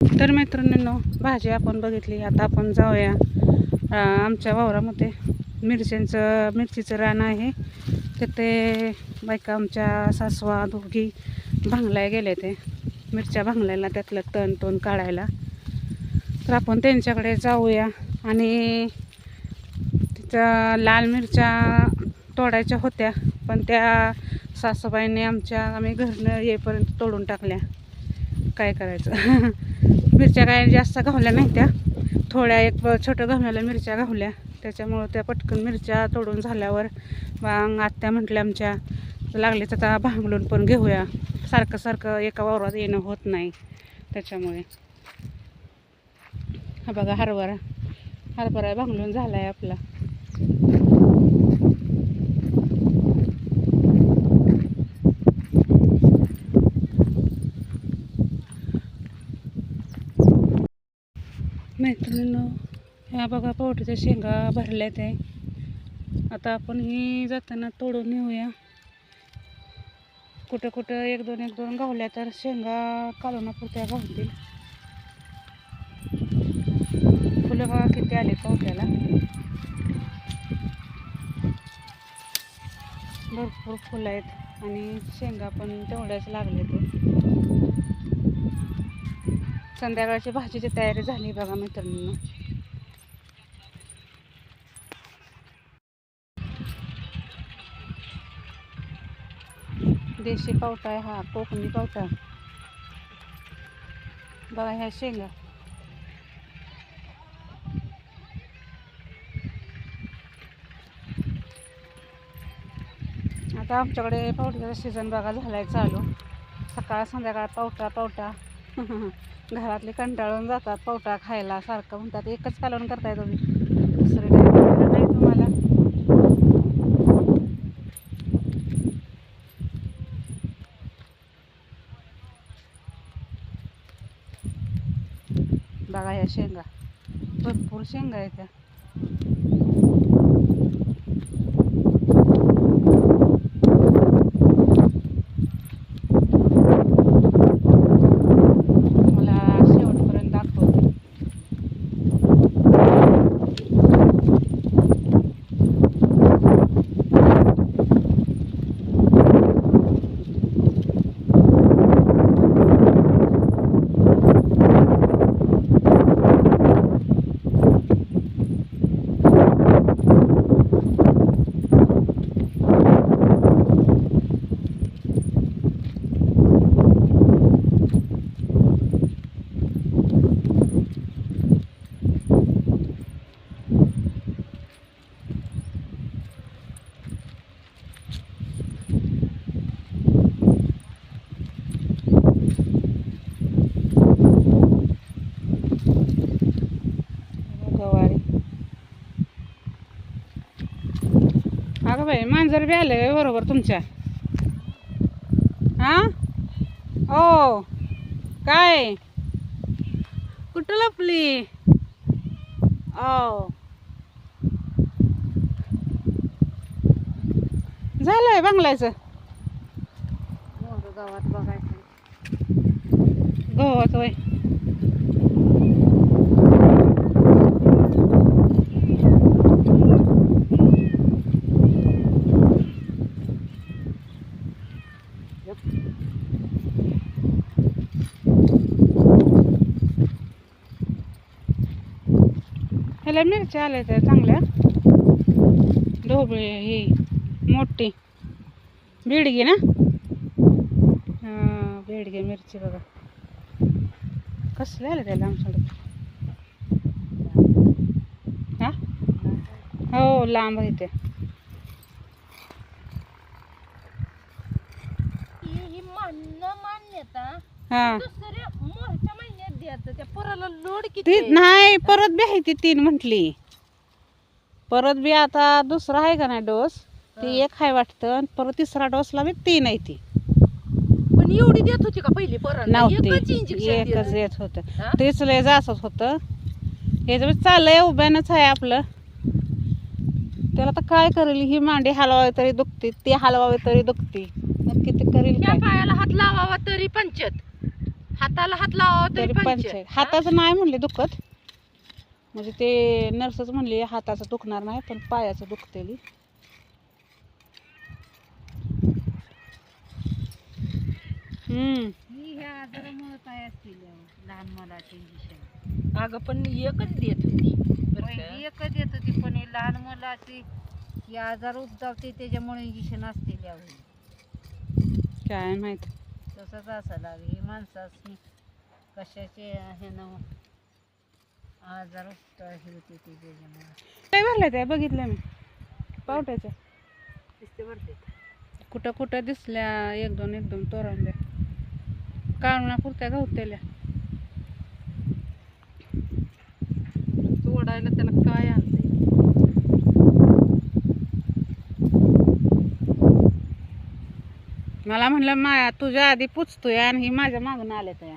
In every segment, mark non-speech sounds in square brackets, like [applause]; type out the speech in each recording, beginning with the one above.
तर मित्रांनो भाजी आपण बघितली आता आपण जाऊया आमच्या वावरामध्ये. मिरच्यांचं मिरचीचं रान आहे. तिथे बायका आमच्या सासवा दोघी भांगलाय गेले ते. मिरच्या भांगलायला त्यातलं तण तण काढायला. तर आपण त्यांच्याकडे जाऊया आणि तिथं लाल मिरच्या तोडायच्या होत्या पण त्या सासूबाईने आमच्या आम्ही घरनं येईपर्यंत तोडून टाकल्या. काय करायचं? [laughs] मिरच्या काय जास्त घावल्या नाही त्या. थोड्या एक छोट्या घावण्याला मिरच्या घावल्या. त्याच्यामुळं त्या पटकन मिरच्या तोडून झाल्यावर मग आत्या म्हटल्या आमच्या लागले तर आता भांगलून पण घेऊया. सारखं सारखं एका वावरात येणं होत नाही. त्याच्यामुळे. हा बघा हरभरा. हरभरा भांगलून झाला आहे आपला. मैत्रिणींनो ह्या बघा पावट्याच्या शेंगा भरल्या ते आता आपण ही जाताना तोडून नेऊया. कुठं कुठं एक दोन एक दोन गावल्या तर शेंगा कालवणापुरत्या गावतील. फुलं बघा किती आले पावट्याला. भरपूर फुलं आहेत आणि शेंगा पण तेवढ्याच लागले ते संध्याकाळची भाजीची तयारी झाली बघा मित्रांनो. देशी पावटा आहे हा कोकणी पावटा. बघा ह्या शेंगा. आता आमच्याकडे पावट्याचा सीझन बघा झालाय चालू. सकाळ संध्याकाळ पावटा पावटा. [laughs] घरातले कंटाळून जातात पावटा खायला सारखं म्हणतात. एकच कालवण करताय तुम्ही. दुसरं काय नाही तुम्हाला. बघा ह्या शेंगा. भरपूर शेंगा आहेत त्या मांजर बी आलं बरोबर तुमच्या. हा? ओ काय? कुठं लपली ओ झालंय बांगलायचं. गावात बघायचं. गव्हाचं वय ह्याला मिरच्या आल्या त्या चांगल्या. ढोबळे ही मोठी. बेडगी ना? हां बेडगे मिरची बघा. कसले आले त्याला आमच्याकडे? हा? हो लांब आहे ते. ही ही मान्य मान्यता हां दुसऱ्या मोरच्या महिन्यात द्यायचं त्या पोराला लोड किती ती आहे? नाही परत बी आहे ती तीन म्हटली. परत बी आता दुसरा आहे का नाही डोस? ती एक आहे वाटतं आणि परत तिसरा डोसला बी तीन आहे ती. पण एवढी देत होती का पहिली पोरांना एकच नव्हती इंजेक्शन एकच येत होतं. हा? तेच लय जासत होतं. हे जर चाललंय उभ्यानंच आहे आपलं. त्याला तर काय करेल ही मांडी हलवावी तरी दुखते ती हलवावी तरी दुखते. मग किती करेल काय? पायाला हात लावावा तरी पंचत. हाताला हात लावा तरी पंचायत हाताचं नाही म्हणले दुखत. म्हणजे ते नर्सच म्हणले हाताचं दुखणार नाही पण पायाचं दुखतेली. हम्म. ही ह्या आजारामुळे काय असतील लहान मुलाचे इंजेक्शन अगं पण एकच देत होती? एकच येत होती पण हे लहान मुलाची हे आजार उद्भवते त्याच्यामुळे इंजेक्शन असतील यावेळी काय माहीत. तसंच असं लागेल. ही माणसाची कशाचे हे न आजार हे होते ते त्याच्यामुळे. काय भरलं ते बघितलं मी. पावट्याच्या दिसते भरते. कुठं कुठं दिसल्या एक दोन एक दोन तोरंब्या. काढून पुरत्या गवतेल्या. तोडायला त्याला काय आणते मला म्हणलं माया तुझ्या आधी पुचतोय आणि ही माझ्या मागून आले तया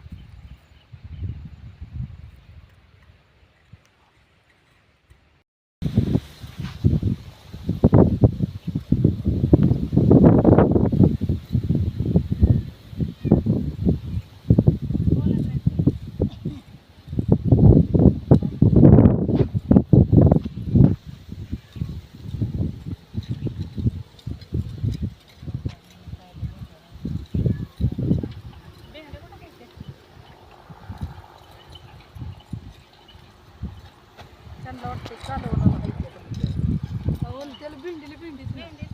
त्यांना वाटतं कालवणाला. अहो, त्याला भेंडीला भेंडीच नाही.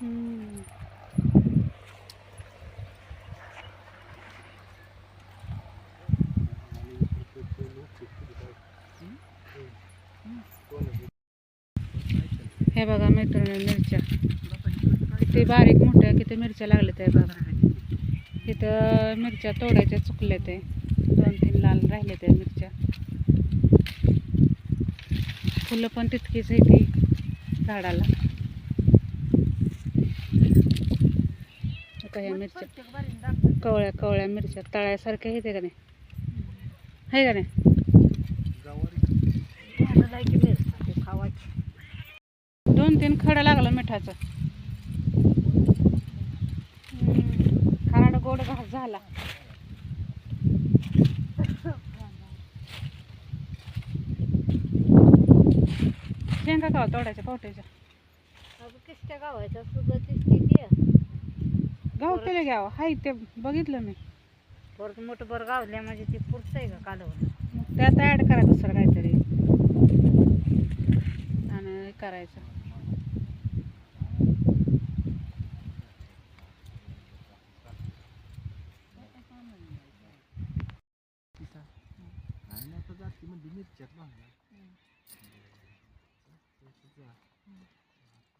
हे बघा मैत्रिणी मिरच्या. किती बारीक मोठ्या किती मिरच्या लागल्या त्या बघा. तिथं मिरच्या तोडायच्या चुकल्या ते. दोन तीन लाल राहिले त्या मिरच्या. फुलं पण तितकीच आहे ती झाडाला. आता ह्या मिरच्या. कवळ्या कवळ्या मिरच्या. तळ्यासारख्या आहेत का नाही? आहे का नाही? दोन तीन खडं लागलं मिठाचं. खाराड गोड घास झाला. शेंगा का तोडायच्या पावट्याच्या? सुद्धा ती गाव हाय ते बघितलं मी. परत मोठं बरं गावल्या म्हणजे ती पुढचं आहे का कालवण? मग त्यात ॲड करा दुसरं काहीतरी. आणि हे करायचं.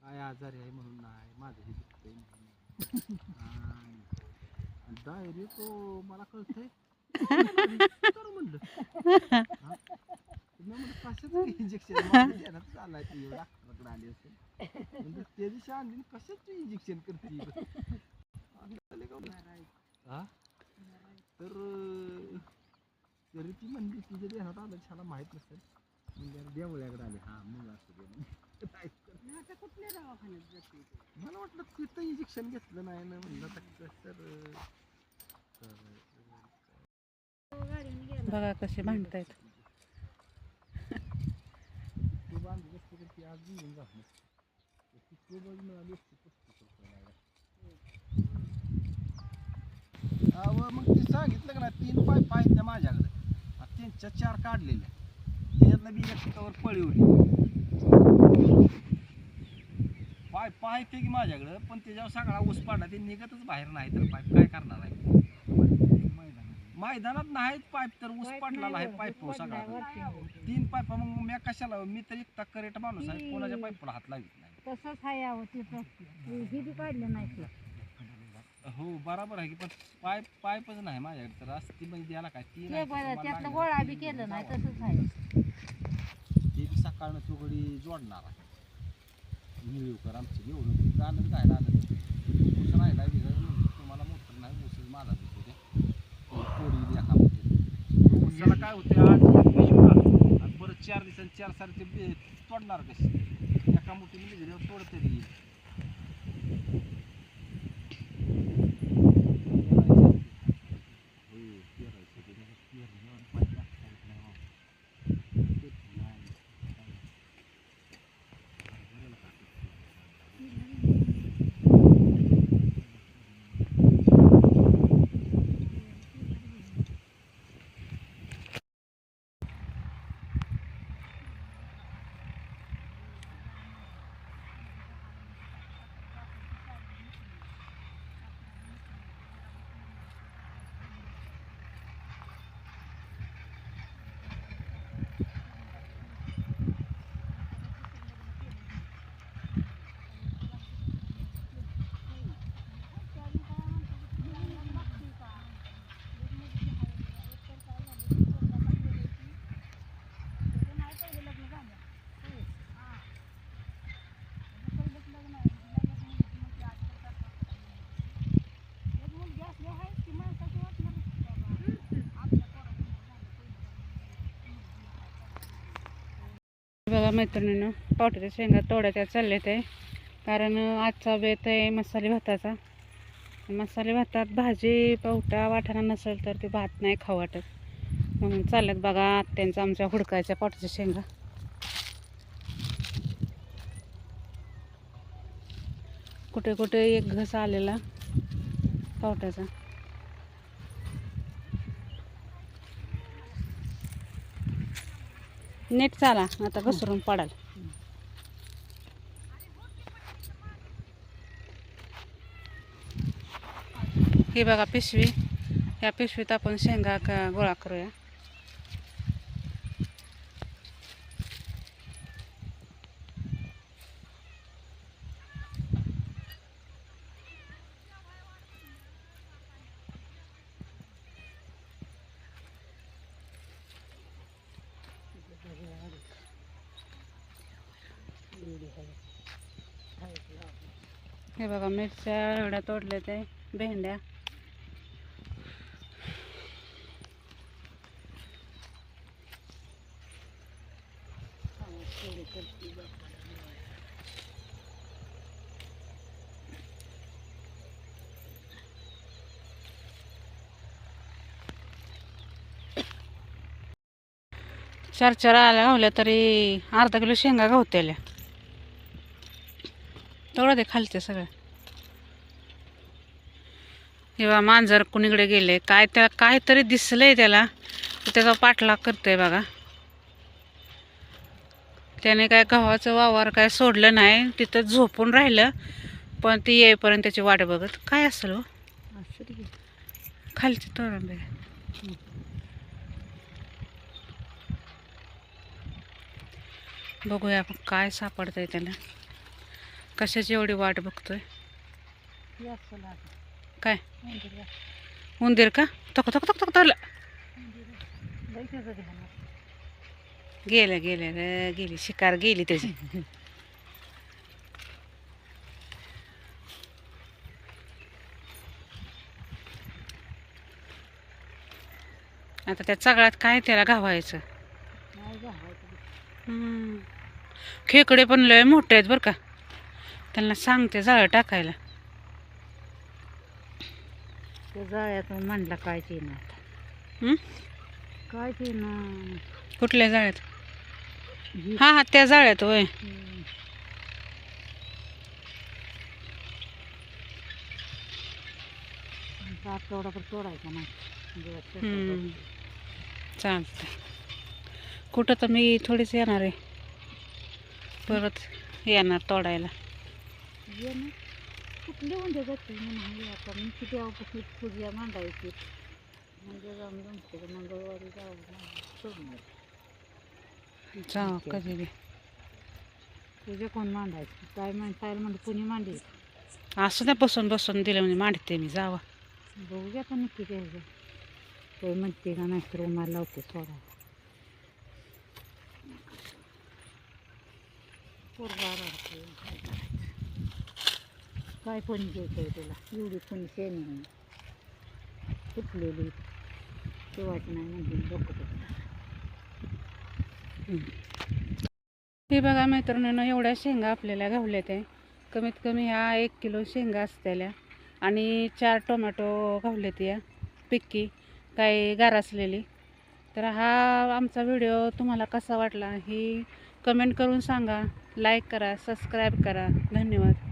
काय आजार आहे म्हणून नाही माझं हे दुखतंय म्हणून. डायरी तो मला कळतंय तर म्हणलं हा? मी म्हणलं कशाचं इंजेक्शन देण्यात चाललाय ती एवढा डॉक्टरकडे आली असेल म्हणजे त्या दिवशी आणली कशाच इंजेक्शन करते हा तर अं, तरी ती म्हणली तुझ्या देण्यात आलं छान माहीत नसेल म्हणजे देवळ्याकडे आली हा मग असं दे मला वाटलं तिथं इंजेक्शन घेतलं नाही ना म्हणलं आता कसं तर बघा कसे भांडतायत. तू बांधली असते तर ती आज ती खूपच मिळाली असती पस्तीस रुपयाला. अहो मग ती सांगितलं का ना तीन पाय पाय त्या माझ्याकडे. त्यांच्या चार काढलेल्या. त्याच्यातनं बी एक कवर पळवली पाईप पाईप आहे की माझ्याकडं पण त्याच्यावर सगळा ऊस पाडला ते निघतच बाहेर नाही तर पाईप काय करणार आहे? मैदानात नाहीत पाईप तर ऊस पडलेला आहे पाईप सगळा. तीन पाईप मग मी कशाला मी तर एक करेट माणूस आहे कोणाच्या पाईपला हात लावित नाही. तसंच आहे अहो ही बी काढलं नाही ते. हो बरोबर आहे की पण पाईप पाईपच नाही माझ्याकडे तर. असं ती म्हणजे द्यायला काय? ती ते बरं त्यातलं लागणार. गोळा बी केलं नाही तसंच आहे. ते बी सकाळनं तुगडी जोडणार आहे. निळूकर आमची एवढं गाणं काय राहिलं ऊस राहिला बिघाड तुम्हाला मोठं नाही ऊस माझा दिसतो ते पोडी एका मध्ये ऊसाला काय होते आज एक पिशवी आणि परत चार दिवसांनी चार सारे ते बी- तोडणार कशी? एका मोठी निघल्यावर तोडते ती. बघा मैत्रिणीनं पावट्याच्या शेंगा तोडायच्या चालले ते कारण आजचा बेत आहे मसाले भाताचा. मसाले भातात भाजी पावटा वाटाणा नसेल तर ते भात नाही खाऊ वाटत. म्हणून चालल्यात बघा आत्यांचा आमच्या हुडकायच्या पावट्याच्या शेंगा. कुठे कुठे एक घस आलेला पावट्याचा. नेट चाला आता घसरून पडाल. ही बघा पिशवी. या पिशवीत आपण शेंगा गोळा करूया. हे बघा मिरच्या एवढ्या तोडल्या ते भेंड्या. चार चार आल्या गावल्या तरी अर्धा किलो शेंगा गावतेल्या तेवढं ते खालते सगळं. किंवा मांजर कुणीकडे गेले? काय त्या काहीतरी दिसलंय त्याला. तर त्याचा पाठलाग करतोय बघा. त्याने काय गव्हाचं वावर काय सोडलं नाही. तिथं झोपून राहिलं पण ती येईपर्यंत त्याची वाट बघत. काय असेल हो? खालची तोरण बघा बघूया आपण काय सापडतंय त्याला. कशाची एवढी वाट बघतोय? काय? उंदीर का? तक तक तक तक धरलं गेलं गेलं ग गेली. शिकार गेली त्याची. आता त्या सगळ्यात काय त्याला घावायचं. खेकडे पण लय मोठे आहेत बरं का. त्यांना सांगते जाळं टाकायला. ते जाळ्यातून म्हणला काय ते ना आता. हं? काय ते ना? कुठल्या जाळ्यात? हा हा त्या जाळ्यात होय. आठवडाभर तोडायचा नाही. हम्म. चालतं कुठं तर मी थोडीच येणार आहे. परत येणार तोडायला. ये ना कुठले म्हणजे जाते म्हणून आता मी किती अवपासून पूजा मांडायची. म्हणजे जाऊन जमते मंगळवारी जावं सोडून जाऊ कधी पूजा कोण मांडायची? काय म्हणतायला म्हणजे कुणी मांडली असं नाही बसून बसून दिलं म्हणजे मांडते मी जावा. बघूया पण नक्की घ्यायचं ते म्हणते का नाही तर उमाला लावते सोडा पोरगा करायचं? काय कोणी घ्यायचं तुला एवढी पण शेणी नाही. फुटलेली. ते नाही म्हणजे डोकं हे बघा मैत्रिणीनं एवढ्या शेंगा आपल्याला घावल्या त्या कमीत कमी ह्या एक किलो शेंगा असलेल्या आणि चार टोमॅटो घावले या पिक्की. काही गारासलेली तर हा आमचा व्हिडिओ तुम्हाला कसा वाटला ही कमेंट करून सांगा. लाईक करा सबस्क्राईब करा. धन्यवाद.